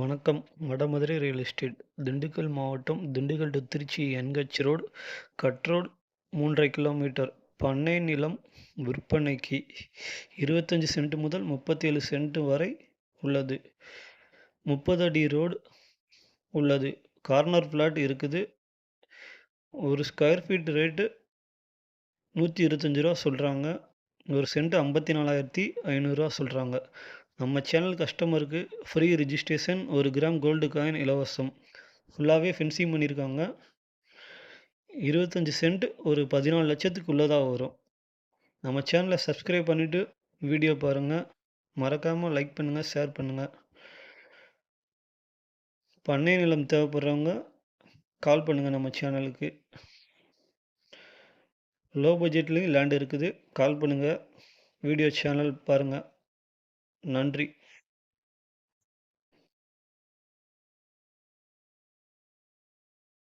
வணக்கம். Vadamadurai real estate Dindigul மாவட்டம் Dindigul to Trichy NH road cut road மூன்றரை கிலோமீட்டர் பண்ணை நிலம் விற்பனைக்கு இருபத்தஞ்சி சென்ட் முதல் முப்பத்தேழு சென்ட் வரை உள்ளது. முப்பது அடி ரோடு உள்ளது. கார்னர் பிளாட் இருக்குது. ஒரு ஸ்கொயர் ஃபீட் ரேட்டு நூற்றி இருபத்தஞ்சி ரூபா சொல்கிறாங்க ஒரு சென்ட் ஐம்பத்தி நாலாயிரத்தி ஐநூறுரூவா சொல்கிறாங்க நம்ம சேனல் கஸ்டமருக்கு ஃப்ரீ ரிஜிஸ்ட்ரேஷன் ஒரு கிராம் கோல்டு காயின் இலவசம். ஃபுல்லாகவே ஃபென்சிங் பண்ணியிருக்காங்க இருபத்தஞ்சி சென்ட் ஒரு பதினாலு லட்சத்துக்கு உள்ளதாக வரும். நம்ம சேனலை சப்ஸ்கிரைப் பண்ணிவிட்டு வீடியோ பாருங்கள் மறக்காமல் லைக் பண்ணுங்கள் ஷேர் பண்ணுங்கள் பண்ணை நிலம் தேவைப்படுறவங்க கால் பண்ணுங்கள் நம்ம சேனலுக்கு லோ பட்ஜெட்லேயும் லேண்ட் இருக்குது. கால் பண்ணுங்கள் வீடியோ சேனல் பாருங்கள் நன்றி.